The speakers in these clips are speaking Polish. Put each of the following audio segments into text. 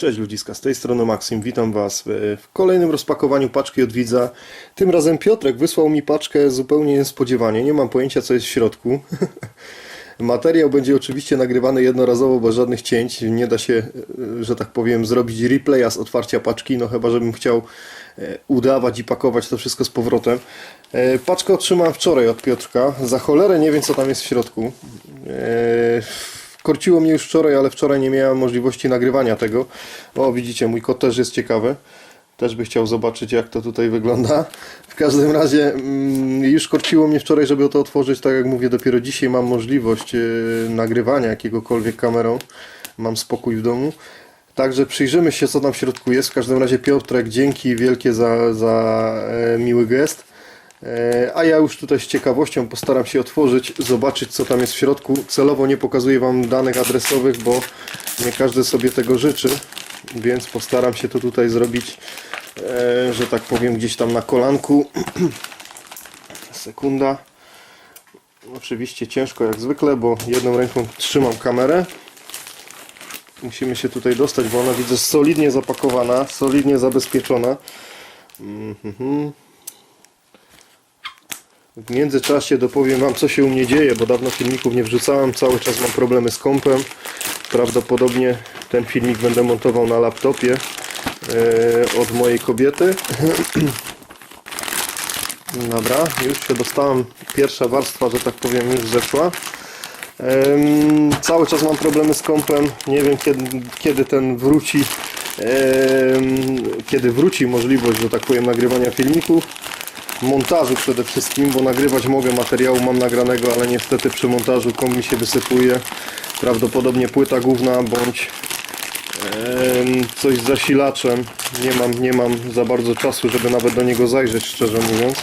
Cześć ludziska, z tej strony Maksim, witam Was w kolejnym rozpakowaniu paczki od widza. Tym razem Piotrek wysłał mi paczkę zupełnie niespodziewanie, nie mam pojęcia co jest w środku. Materiał będzie oczywiście nagrywany jednorazowo, bez żadnych cięć. Nie da się, e, że tak powiem, zrobić replaya z otwarcia paczki, no chyba żebym chciał e, udawać i pakować to wszystko z powrotem. E, Paczkę otrzymałem wczoraj od Piotrka. Za cholerę nie wiem co tam jest w środku. E, Korciło mnie już wczoraj, ale wczoraj nie miałem możliwości nagrywania tego. O, widzicie, mój kot też jest ciekawy. Też by chciał zobaczyć, jak to tutaj wygląda. W każdym razie mm, już korciło mnie wczoraj, żeby to otworzyć. Tak jak mówię, dopiero dzisiaj mam możliwość yy, nagrywania jakiegokolwiek kamerą. Mam spokój w domu. Także przyjrzymy się, co tam w środku jest. W każdym razie Piotrek, dzięki wielkie za, za e, miły gest. E, A ja już tutaj z ciekawością postaram się otworzyć, zobaczyć co tam jest w środku. Celowo nie pokazuję Wam danych adresowych, bo nie każdy sobie tego życzy, więc postaram się to tutaj zrobić, e, że tak powiem, gdzieś tam na kolanku. Sekunda. Oczywiście ciężko jak zwykle, bo jedną ręką trzymam kamerę. Musimy się tutaj dostać, bo ona widzę solidnie zapakowana, solidnie zabezpieczona. Mhm. W międzyczasie dopowiem Wam, co się u mnie dzieje, bo dawno filmików nie wrzucałem, cały czas mam problemy z kompem. Prawdopodobnie ten filmik będę montował na laptopie e, od mojej kobiety. Dobra, już się dostałem. Pierwsza warstwa, że tak powiem, już zeszła. Em, cały czas mam problemy z kompem. Nie wiem kiedy, kiedy ten wróci. em, kiedy wróci możliwość, że tak powiem, nagrywania filmików montażu przede wszystkim, bo nagrywać mogę materiału mam nagranego, ale niestety przy montażu kom mi się wysypuje prawdopodobnie płyta główna bądź coś z zasilaczem. Nie mam, nie mam za bardzo czasu, żeby nawet do niego zajrzeć, szczerze mówiąc.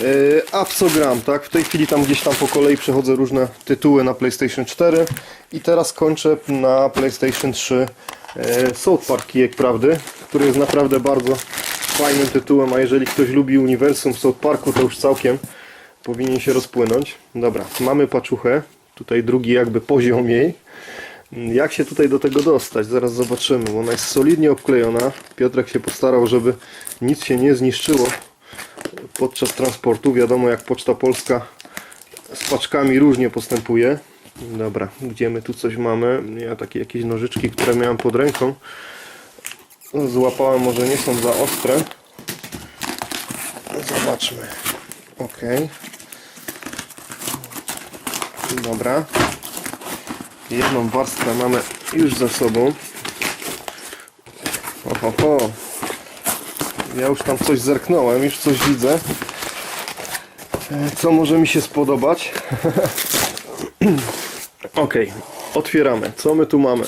E, A w co gram, tak? W tej chwili tam gdzieś tam po kolei przechodzę różne tytuły na PlayStation 4 i teraz kończę na PlayStation 3 e, South Park Kijek Prawdy, który jest naprawdę bardzo fajnym tytułem, a jeżeli ktoś lubi uniwersum South Parku, to już całkiem powinien się rozpłynąć. Dobra, mamy paczuchę, tutaj drugi jakby poziom jej. Jak się tutaj do tego dostać? Zaraz zobaczymy, ona jest solidnie obklejona. Piotrek się postarał, żeby nic się nie zniszczyło podczas transportu. Wiadomo, jak Poczta Polska z paczkami różnie postępuje. Dobra, gdzie my tu coś mamy? Ja takie jakieś nożyczki, które miałem pod ręką. Złapałem, może nie są za ostre. Zobaczmy. Ok. Dobra. Jedną warstwę mamy już za sobą. Oho, ho. Ja już tam coś zerknąłem, już coś widzę. Co może mi się spodobać? ok, otwieramy. Co my tu mamy?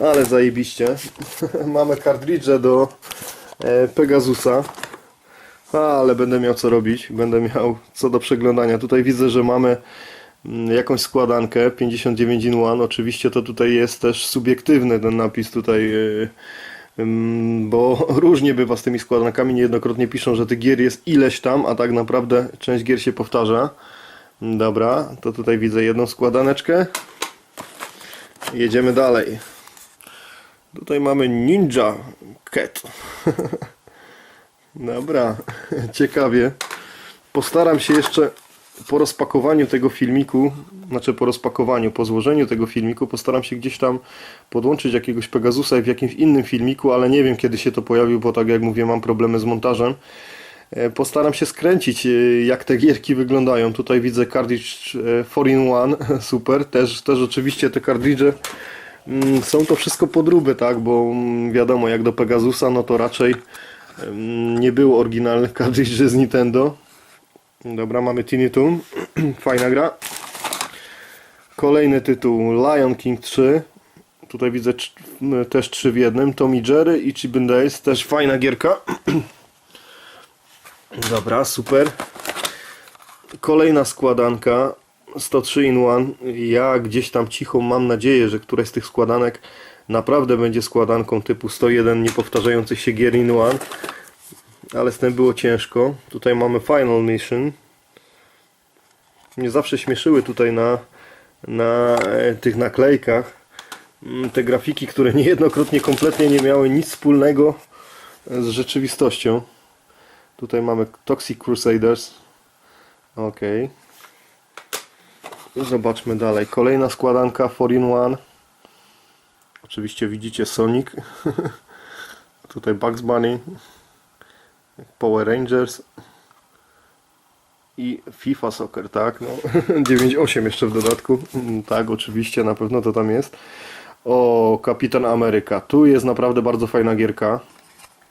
Ale zajebiście. mamy kartridże do e, Pegasusa. Ale będę miał co robić. Będę miał co do przeglądania. Tutaj widzę, że mamy mm, jakąś składankę 59 in 1. Oczywiście to tutaj jest też subiektywny ten napis tutaj. e, Ym, bo różnie bywa z tymi składankami. Niejednokrotnie piszą, że tych gier jest ileś tam, a tak naprawdę część gier się powtarza. Dobra, to tutaj widzę jedną składaneczkę. Jedziemy dalej. Tutaj mamy Ninja Cat. Dobra, ciekawie. Postaram się jeszcze po rozpakowaniu tego filmiku, znaczy po rozpakowaniu, po złożeniu tego filmiku, postaram się gdzieś tam podłączyć jakiegoś Pegasusa w jakimś innym filmiku, ale nie wiem kiedy się to pojawił, bo tak jak mówię, mam problemy z montażem. E, Postaram się skręcić, e, jak te gierki wyglądają. Tutaj widzę cartridge 4-in-1, super. Też, też oczywiście te kartridże są to wszystko podróby, tak, bo mm, wiadomo, jak do Pegasusa, no to raczej mm, nie było oryginalnych kartridży z Nintendo. Dobra, mamy Tiny Toon. Fajna gra. Kolejny tytuł Lion King 3. Tutaj widzę też 3 w jednym. Tommy Jerry i Chip Dale. Też fajna gierka. Dobra, super. Kolejna składanka 103 in 1. Ja gdzieś tam cicho mam nadzieję, że któraś z tych składanek naprawdę będzie składanką typu 101 niepowtarzających się gier in 1 ale z tym było ciężko. Tutaj mamy Final Mission. Mnie zawsze śmieszyły tutaj na, na e, tych naklejkach mm, te grafiki, które niejednokrotnie kompletnie nie miały nic wspólnego z rzeczywistością. Tutaj mamy Toxic Crusaders. Ok. Zobaczmy dalej. Kolejna składanka 4-in-1. Oczywiście widzicie Sonic. Tutaj Bugs Bunny. Power Rangers. I FIFA Soccer, tak? No, 9.8 jeszcze w dodatku. Mm, Tak, oczywiście, na pewno to tam jest. O, Kapitan Ameryka. Tu jest naprawdę bardzo fajna gierka.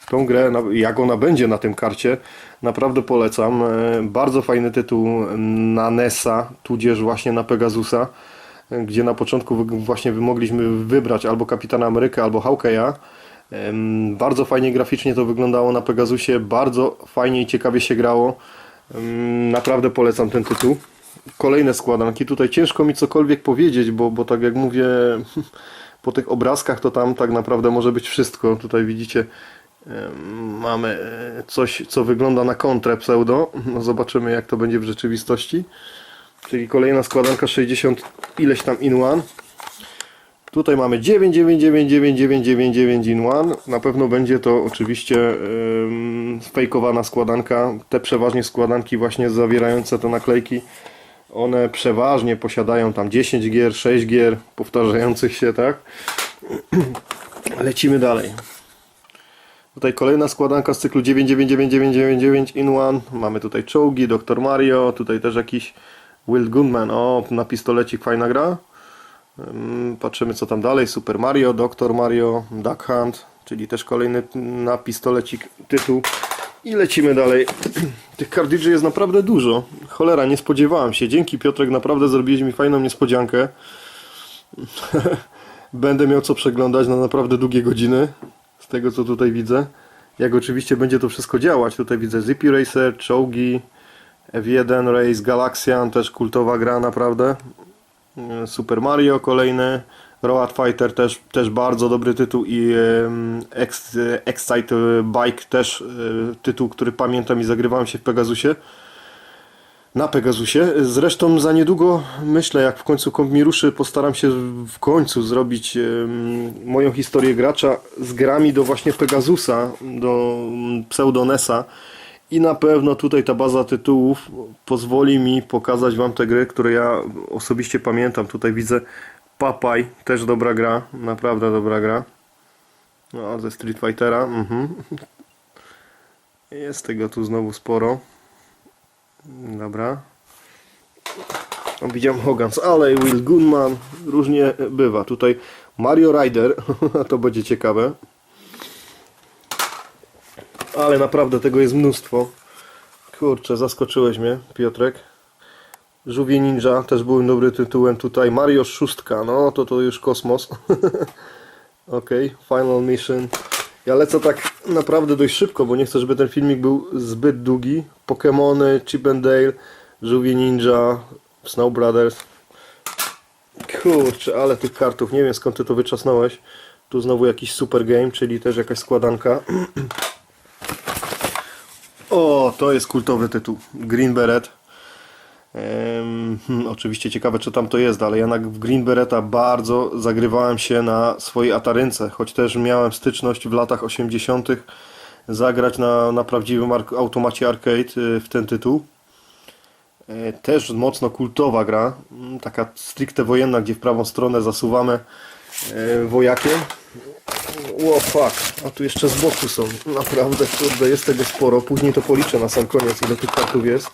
Tą grę, jak ona będzie na tym karcie, naprawdę polecam. E, Bardzo fajny tytuł na NES-a, tudzież właśnie na Pegasusa, e, gdzie na początku właśnie mogliśmy wybrać albo Kapitana Amerykę, albo Hawkeya. Bardzo fajnie graficznie to wyglądało na Pegasusie, bardzo fajnie i ciekawie się grało. Naprawdę polecam ten tytuł. Kolejne składanki. Tutaj ciężko mi cokolwiek powiedzieć, bo, bo tak jak mówię, po tych obrazkach to tam tak naprawdę może być wszystko. Tutaj widzicie, mamy e, coś, co wygląda na kontrę pseudo. No zobaczymy, jak to będzie w rzeczywistości. Czyli kolejna składanka 60 ileś tam in one. Tutaj mamy 9999999 in one. Na pewno będzie to oczywiście um, fejkowana składanka. Te przeważnie składanki właśnie zawierające te naklejki. One przeważnie posiadają tam 10 gier, 6 gier powtarzających się, tak? Lecimy dalej. Tutaj kolejna składanka z cyklu 999999 in one. Mamy tutaj czołgi, Dr. Mario, tutaj też jakiś Will Gunman. O, na pistolecik fajna gra. Ym, Patrzymy co tam dalej. Super Mario, Dr. Mario, Duck Hunt, czyli też kolejny na pistolecik tytuł. I lecimy dalej. Tych kartridży jest naprawdę dużo. Cholera, nie spodziewałem się. Dzięki Piotrek, naprawdę zrobiłeś mi fajną niespodziankę. Będę miał co przeglądać na naprawdę długie godziny. Z tego co tutaj widzę. Jak oczywiście będzie to wszystko działać. Tutaj widzę Zippy Racer, czołgi, F1 Race, Galaxian, też kultowa gra naprawdę. E, Super Mario kolejny, Road Fighter też, też bardzo dobry tytuł i Excite Bike też e, tytuł, który pamiętam i zagrywałem się w Pegasusie. Na Pegasusie. Zresztą za niedługo myślę, jak w końcu komp mi ruszy, postaram się w końcu zrobić moją historię gracza z grami do właśnie Pegasusa, do mm, Pseudonesa. I na pewno tutaj ta baza tytułów pozwoli mi pokazać Wam te gry, które ja osobiście pamiętam. Tutaj widzę Papaj, też dobra gra, naprawdę dobra gra. No, ze Street Fightera. Mhm. Jest tego tu znowu sporo. Dobra. Widziałem Hogans, ale Will Gunman, różnie bywa. Tutaj Mario Rider, to będzie ciekawe. Ale naprawdę tego jest mnóstwo. Kurczę, zaskoczyłeś mnie, Piotrek. Żółwie Ninja też byłym dobrym tytułem tutaj. Mario Szóstka, no to to już kosmos. ok, Final Mission. Ja lecę tak naprawdę dość szybko, bo nie chcę, żeby ten filmik był zbyt długi. Pokémony, Chip and Dale, Żółwie Ninja, Snow Brothers. Kurczę, ale tych kartów, nie wiem skąd ty to wyczasnąłeś. Tu znowu jakiś super game, czyli też jakaś składanka. O, to jest kultowy tytuł. Green Beret. Hmm, oczywiście ciekawe, czy tam to jest, ale ja na, w Green Bereta bardzo zagrywałem się na swojej Atarynce, choć też miałem styczność w latach 80. zagrać na, na prawdziwym automacie arcade y, w ten tytuł. E, Też mocno kultowa gra, mm, taka stricte wojenna, gdzie w prawą stronę zasuwamy e, wojakiem. Ło, fuck, a tu jeszcze z boku są. Naprawdę, kurde, jest tego sporo. Później to policzę na sam koniec, ile tych kartów jest.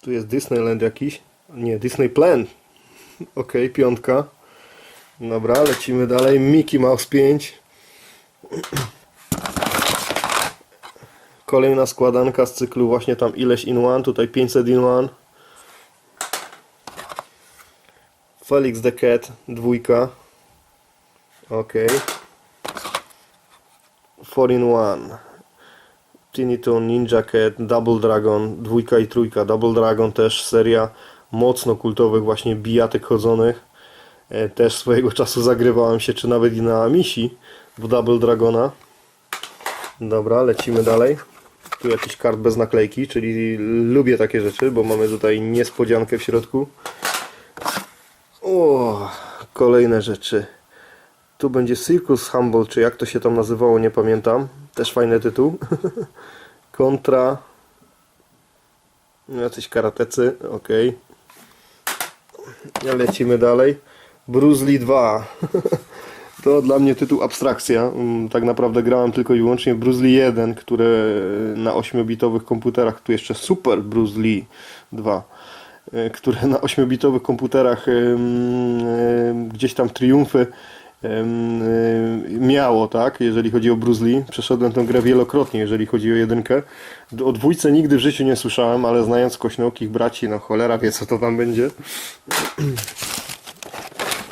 Tu jest Disneyland jakiś. Nie, Disney Plan. Ok, piątka. Dobra, lecimy dalej. Mickey Mouse 5. Kolejna składanka z cyklu właśnie tam ileś in one. Tutaj 500 in one. Felix the Cat, dwójka. Ok. 4 in 1. Tiny Toon, Ninja Cat, Double Dragon, dwójka i trójka. Double Dragon też seria mocno kultowych właśnie bijatek chodzonych. E, Też swojego czasu zagrywałem się, czy nawet i na misi w Double Dragona. Dobra, lecimy dalej. Tu jakiś kart bez naklejki, czyli lubię takie rzeczy, bo mamy tutaj niespodziankę w środku. O, kolejne rzeczy. Tu będzie Circus Humble, czy jak to się tam nazywało, nie pamiętam. Też fajny tytuł. Kontra. Jacyś karatecy, ok. Lecimy dalej. Bruce Lee 2. To dla mnie tytuł abstrakcja. Mm, Tak naprawdę grałem tylko i wyłącznie w Bruce Lee 1, które na 8-bitowych komputerach, tu jeszcze Super Bruce Lee 2, e, które na 8-bitowych komputerach gdzieś tam triumfy em, miało, tak, jeżeli chodzi o Bruce Lee. Przeszedłem tę grę wielokrotnie, jeżeli chodzi o jedynkę. O dwójce nigdy w życiu nie słyszałem, ale znając kośnookich braci, no cholera wie co to tam będzie.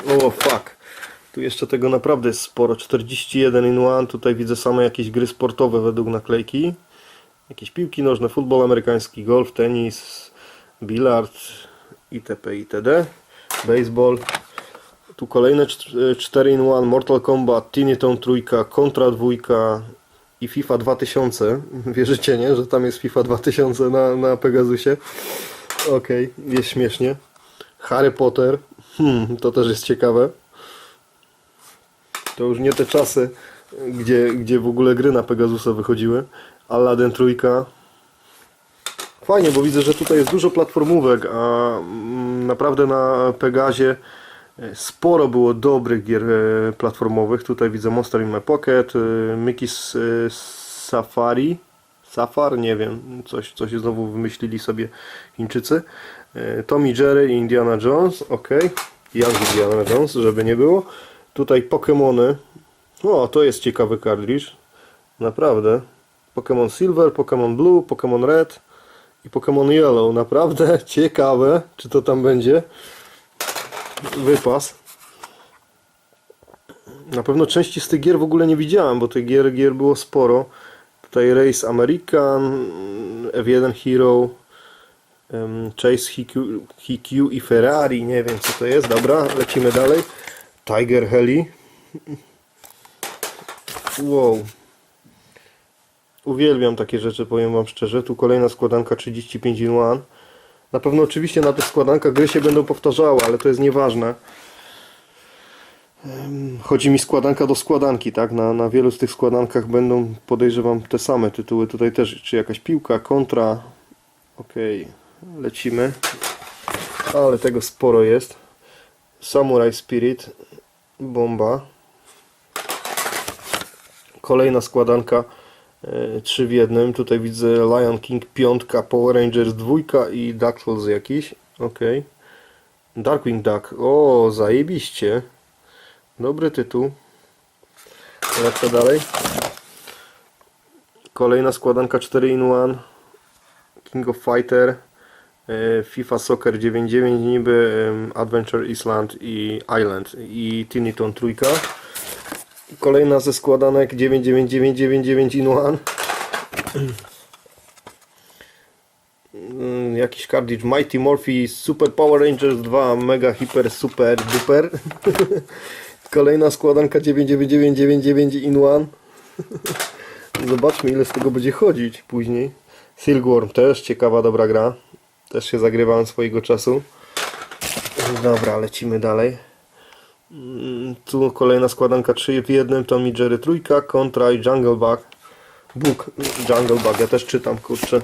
O fuck. Tu jeszcze tego naprawdę jest sporo. 41 in one. Tutaj widzę same jakieś gry sportowe według naklejki. Jakieś piłki nożne, futbol amerykański, golf, tenis, bilard, itp. itd. Baseball. Tu kolejne 4 in one. Mortal Kombat, Tiny Town trójka, Contra dwójka i FIFA 2000. Wierzycie, nie? Że tam jest FIFA 2000 na, na Pegasusie. Okej, jest śmiesznie. Harry Potter. Hmm, to też jest ciekawe. To już nie te czasy, gdzie, gdzie w ogóle gry na Pegasusa wychodziły. Aladdin trójka. Fajnie, bo widzę, że tutaj jest dużo platformówek, a mm, naprawdę na Pegazie e, sporo było dobrych gier e, platformowych. Tutaj widzę Monster in My Pocket, e, Mickey's e, Safari. Safar? Nie wiem, coś, coś znowu wymyślili sobie Chińczycy. E, Tommy Jerry i Indiana Jones, ok. Jak Indiana Jones, żeby nie było. Tutaj Pokémony. O, to jest ciekawy kartridż. Naprawdę. Pokémon Silver, Pokémon Blue, Pokémon Red i Pokémon Yellow. Naprawdę ciekawe, czy to tam będzie. Wypas. Na pewno części z tych gier w ogóle nie widziałem, bo tych gier, gier było sporo. Tutaj Race American, F1 Hero, Chase HQ, HQ i Ferrari. Nie wiem co to jest. Dobra, lecimy dalej. Tiger Heli. Wow. Uwielbiam takie rzeczy, powiem Wam szczerze. Tu kolejna składanka 35 in 1. Na pewno oczywiście na tych składankach gry się będą powtarzały, ale to jest nieważne. Chodzi mi składanka do składanki, tak? Na, na wielu z tych składankach będą, podejrzewam, te same tytuły. Tutaj też, czy jakaś piłka, kontra. Okej, lecimy. Ale tego sporo jest. Samurai Spirit, bomba. Kolejna składanka 3 w jednym. Tutaj widzę Lion King 5, Power Rangers 2 i DuckTales jakiś. Ok. Darkwing Duck. O, zajebiście. Dobry tytuł. Lecę dalej. Kolejna składanka 4 in 1. King of Fighter. E, FIFA Soccer 99 niby, Adventure Island i Island i Tiniton trójka. Kolejna ze składanek 99999 in one. Mm, Jakiś cartridge Mighty Morphe Super Power Rangers 2 Mega Hyper Super Duper. Kolejna składanka 99999 in one. Zobaczmy ile z tego będzie chodzić później. Silkworm też ciekawa dobra gra. Też się zagrywałem swojego czasu. Dobra, lecimy dalej. Mm, Tu kolejna składanka 3 w jednym, Tommy Jerry trójka, Contra i Jungle Bug. Book, Jungle Bug, ja też czytam, kurczę.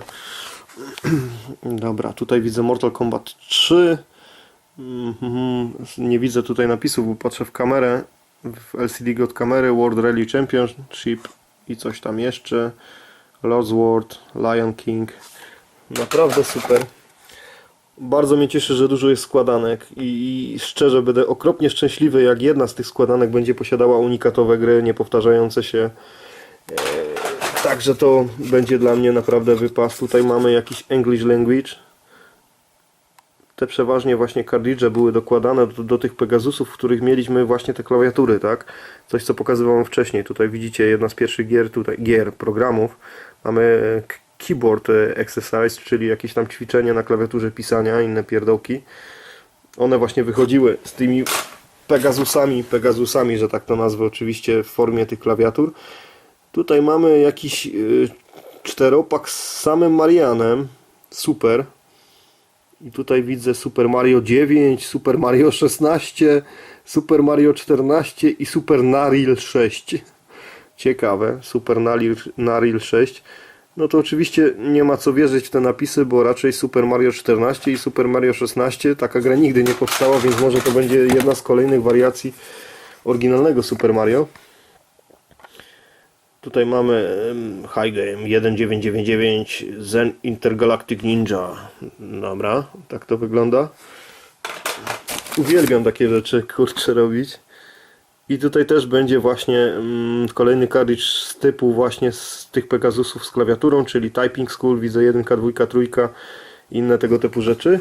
Dobra, tutaj widzę Mortal Kombat 3. Mhm, Nie widzę tutaj napisów, bo patrzę w kamerę. W LCD God kamery, World Rally Championship i coś tam jeszcze. Lord's World, Lion King. Naprawdę super. Bardzo mnie cieszy, że dużo jest składanek i, i szczerze będę okropnie szczęśliwy, jak jedna z tych składanek będzie posiadała unikatowe gry, niepowtarzające się. E, Także to będzie dla mnie naprawdę wypas. Tutaj mamy jakiś English Language. Te przeważnie właśnie kartridże były dokładane do, do tych Pegasusów, w których mieliśmy właśnie te klawiatury, tak? Coś co pokazywałem wcześniej. Tutaj widzicie jedna z pierwszych gier, tutaj gier, programów. Mamy keyboard e, exercise, czyli jakieś tam ćwiczenie na klawiaturze pisania, inne pierdołki. One właśnie wychodziły z tymi Pegasusami, Pegasusami, że tak to nazwę oczywiście w formie tych klawiatur. Tutaj mamy jakiś yy, czteropak z samym Marianem. Super. I tutaj widzę Super Mario 9, Super Mario 16, Super Mario 14 i Super Naril 6. Ciekawe, Super Naril, Naril 6. No to oczywiście nie ma co wierzyć w te napisy, bo raczej Super Mario 14 i Super Mario 16 taka gra nigdy nie powstała, więc może to będzie jedna z kolejnych wariacji oryginalnego Super Mario. Tutaj mamy High Game 1999 Zen Intergalactic Ninja. Dobra, tak to wygląda. Uwielbiam takie rzeczy, kurczę, robić. I tutaj też będzie właśnie mm, kolejny kartridż z typu właśnie z tych Pegasusów z klawiaturą, czyli Typing School, widzę 1, 2, 3, inne tego typu rzeczy.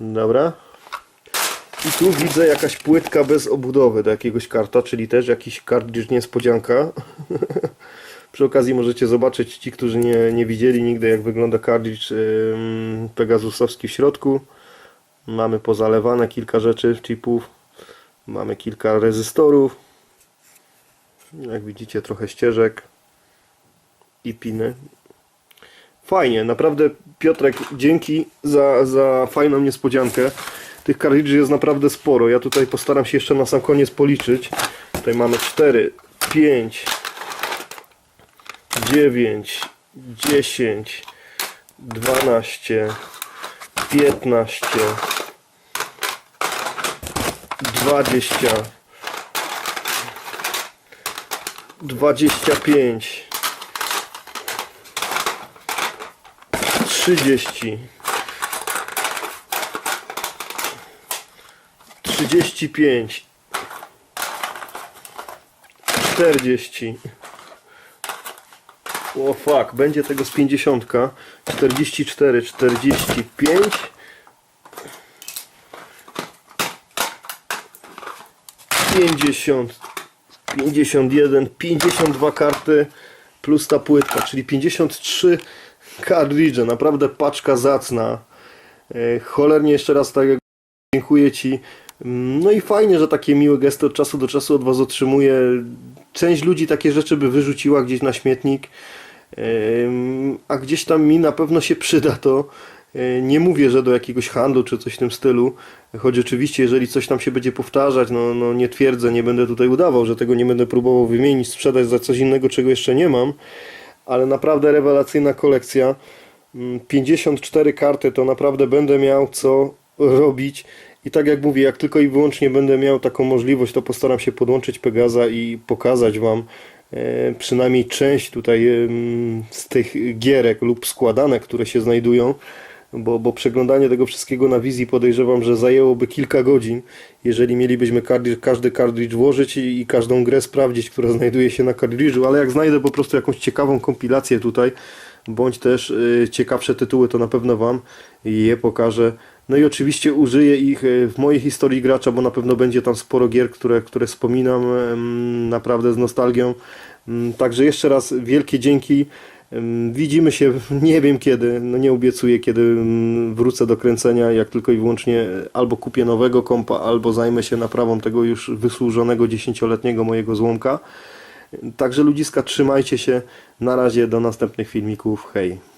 Dobra. I tu widzę jakaś płytka bez obudowy do jakiegoś karta, czyli też jakiś kartridż niespodzianka. Przy okazji możecie zobaczyć ci, którzy nie, nie widzieli nigdy jak wygląda kartridż ym, Pegasusowski w środku. Mamy pozalewane kilka rzeczy, chipów. Mamy kilka rezystorów. Jak widzicie trochę ścieżek i piny. Fajnie, naprawdę Piotrek, dzięki za, za fajną niespodziankę. Tych kartridży jest naprawdę sporo. Ja tutaj postaram się jeszcze na sam koniec policzyć. Tutaj mamy 4, 5, 9, 10, 12, 15, dwadzieścia, dwadzieścia pięć, trzydzieści, trzydzieści pięć, czterdzieści. O fuck, będzie tego z pięćdziesiątka, czterdzieści cztery, czterdzieści pięć. 50, 51, 52 karty plus ta płytka, czyli 53 kartridże. Naprawdę paczka zacna. E, cholernie jeszcze raz tak dziękuję Ci. No i fajnie, że takie miłe gesty od czasu do czasu od Was otrzymuję. Część ludzi takie rzeczy by wyrzuciła gdzieś na śmietnik, e, a gdzieś tam mi na pewno się przyda to. Yy, Nie mówię, że do jakiegoś handlu czy coś w tym stylu, choć oczywiście jeżeli coś tam się będzie powtarzać, no, no nie twierdzę, nie będę tutaj udawał, że tego nie będę próbował wymienić, sprzedać za coś innego, czego jeszcze nie mam, ale naprawdę rewelacyjna kolekcja. Mm, 54 karty to naprawdę będę miał co robić i tak jak mówię, jak tylko i wyłącznie będę miał taką możliwość, to postaram się podłączyć Pegaza i pokazać Wam e, przynajmniej część tutaj z tych gierek lub składanek, które się znajdują, bo, bo przeglądanie tego wszystkiego na wizji podejrzewam, że zajęłoby kilka godzin, jeżeli mielibyśmy każdy kartridż włożyć i, i każdą grę sprawdzić, która znajduje się na kartridżu, ale jak znajdę po prostu jakąś ciekawą kompilację tutaj, bądź też y, ciekawsze tytuły, to na pewno Wam je pokażę. No i oczywiście użyję ich y, w mojej historii gracza, bo na pewno będzie tam sporo gier, które, które wspominam em, naprawdę z nostalgią. Mm, Także jeszcze raz wielkie dzięki. Widzimy się nie wiem kiedy, no nie obiecuję kiedy wrócę do kręcenia, jak tylko i wyłącznie albo kupię nowego kompa, albo zajmę się naprawą tego już wysłużonego dziesięcioletniego mojego złomka. Także ludziska, trzymajcie się. Na razie do następnych filmików. Hej.